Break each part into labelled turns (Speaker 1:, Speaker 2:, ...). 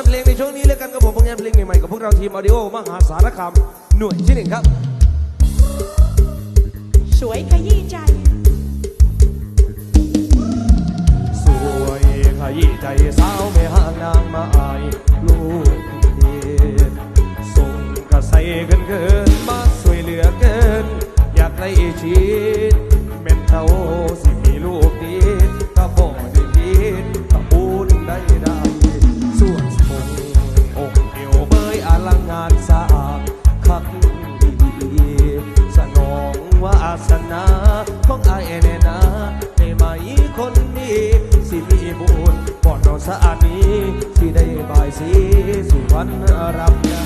Speaker 1: านเพลงในช่วงนี้แล้วกันกับผมผลงานเพลงใหม่ๆกับพวกเราทีมออดิโอมหาสารคามหน่วยที่หนึ่งครับ
Speaker 2: สวยขยี้ใจ
Speaker 1: สวยขยี้ใจสาวไม่ห่างนางมาอาย สิมีบูญบ่อนเรสะอาดนี้ที่ได้บายสี
Speaker 2: สุวร
Speaker 1: รณรับยา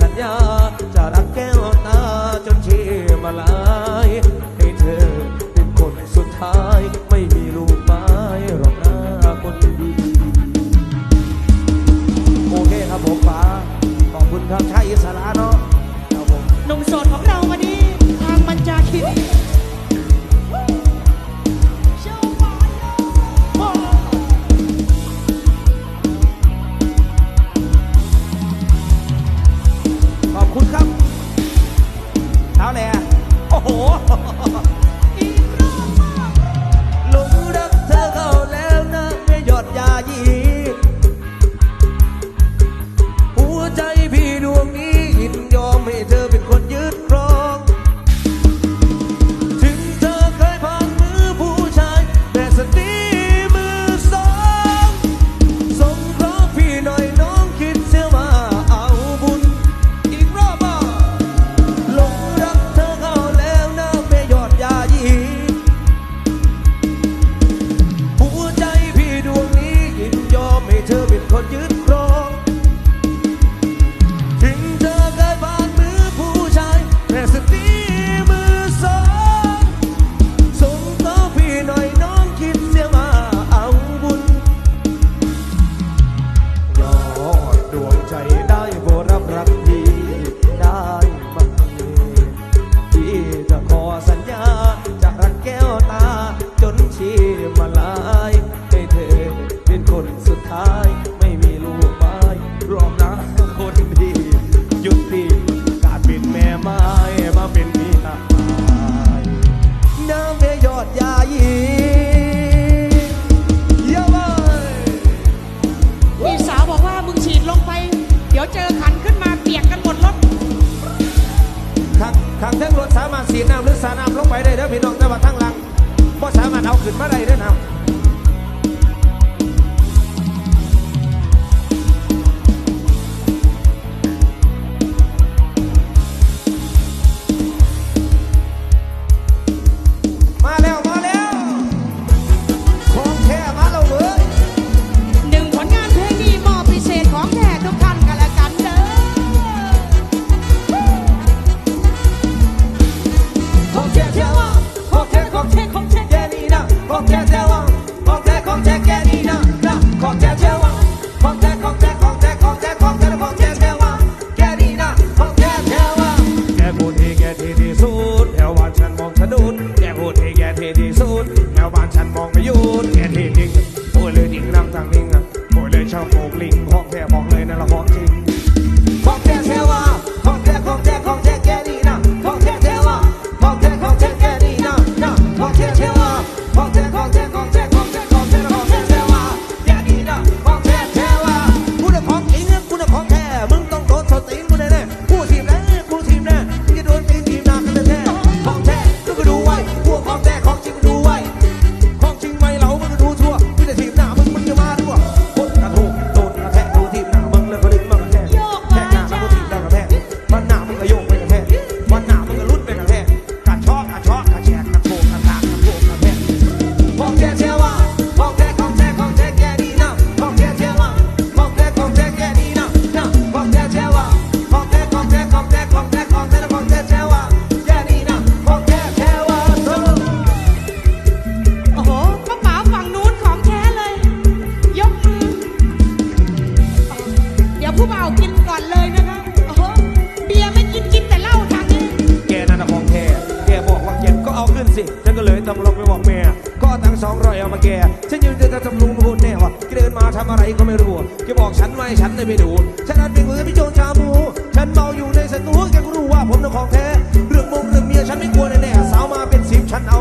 Speaker 1: สัญญา จะรักแก้ว
Speaker 2: ข้า
Speaker 1: งเทิงรถสามารถสีน้ำหรือสาน้ำลงไปได้เด้อพี่น้องแต่ว่าทั้งหลังก็สามารถเอาขึ้นมาได้เด้อนะ get it สองร้อยเอามาแก่ฉันยืนเดินกระทำลุงพูดแน่ว่าเดินมาทำอะไรก็ไม่รู้แกบอกฉันไว้ฉันได้ไปดูฉันนั้นเป็นมือพี่โจรชาบูฉันเมาอยู่ในสตูแกก็รู้ว่าผมเป็นของแท้เรื่องมงเรื่องเมียฉันไม่กลัวแน่ๆสาวมาเป็นสิบฉันเอา